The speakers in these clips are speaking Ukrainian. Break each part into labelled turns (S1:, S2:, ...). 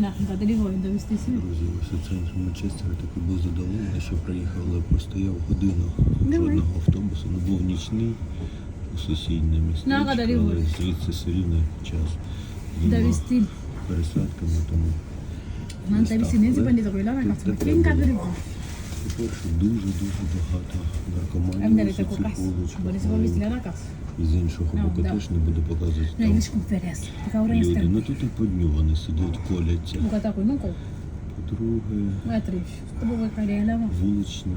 S1: На, да, дорогою довести сюди.
S2: Друзі, центр Манчестера такий був задоволений, що приїхав, але простояв годину
S1: Давай.
S2: жодного автобусу. Не був нічний у сусіднє містечко,
S1: Ну, а
S2: але звідси все рівно час.
S1: Довести.
S2: пересадками, тому
S1: лава,
S2: Тут
S1: як
S2: не
S1: Фінка
S2: треба.
S1: дорогою.
S2: По-перше, дуже-дуже багато
S1: Ем
S2: наркоманів
S1: касу.
S2: І з іншого
S1: Ну,
S2: боку теж не буду показувати
S1: Ну,
S2: там люди. Ну тут і по дню вони сидять, коляться.
S1: Ну.
S2: По-друге, вулична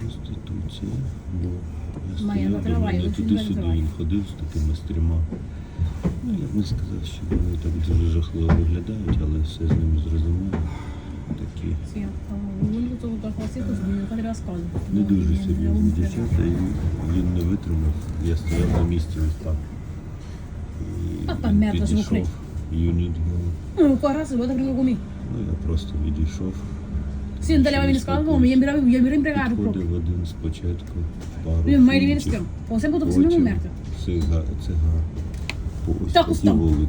S2: проституція. Бо я стояв, туди-сюди він ходив з такими стріма. Ну, я б не сказав, що вони так дуже жахливо виглядають, але все з ними зрозуміло. Такі не дуже серйозні дівчата, і він не витримав. Я стояв на місці ось так. І він підійшов. help.
S1: Ну, coração, bota briga comigo.
S2: Ну, я просто відійшов.
S1: Na escola, vamos, ia virar, ia virar empregado próprio.
S2: Підходив один спочатку, пару
S1: marido vem
S2: фунтів.
S1: esquema. Você botou por cima do
S2: Потім
S1: merda.
S2: цига, по ось
S1: Так,
S2: вулиці наркоманів.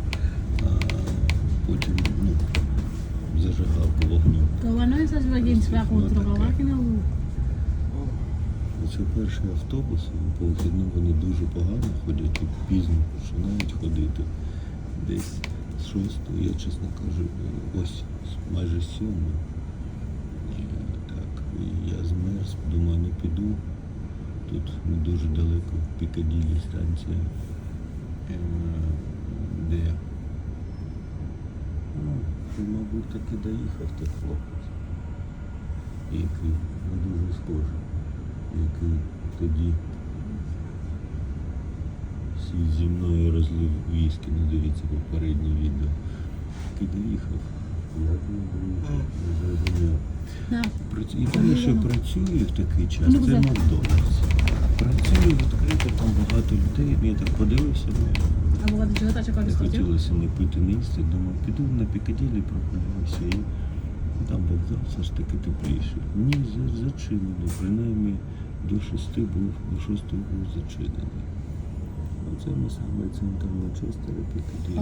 S1: Para contra o que não.
S2: Це перший автобус, по вихідним вони дуже погано ходять пізно починають ходити. Десь з шостої, я чесно кажу, ось майже. Е, Так, я змерз, думаю, не піду. Тут не дуже далеко Пікаділі станція, е, де ну, мабуть, таки доїхав той хлопець, який ну, дуже схожий який тоді сів зі мною розлив віскі, не дивіться попереднє відео. Який доїхав, як він доїхав, не зрозумів.
S1: Não,
S2: Прац- що працює в такий час,
S1: Ну,
S2: це Макдональдс. Працює відкрито, там багато людей. Я так подивився, не хотілося не пити, не їсти. Думав, піду на Пікаділі, прогуляюся і там вокзал все ж таки тепліше. Ні, за- зачинено. Принаймні до шести був, до шостої був зачинений. Оце ми саме центр Манчестера, Пікаділі.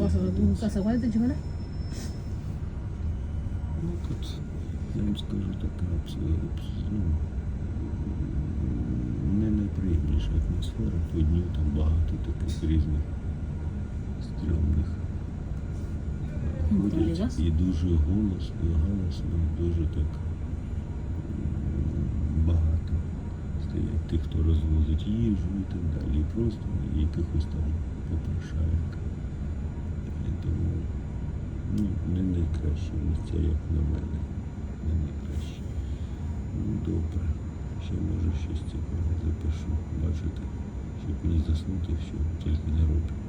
S2: Ну тут, я вам скажу, така ну, не найприємніша атмосфера. По дню там багато таких різних стрьомних ходять. І дуже голосно, галасно, дуже так багато стоять тих, хто розвозить їжу і так далі. І просто якихось там попрошаєк. І Тому ну, не найкращі місця, як на мене. Не найкращі. Ну, добре. Ще може щось цікаве запишу. Бачите, щоб не заснути, все, тільки не роблю.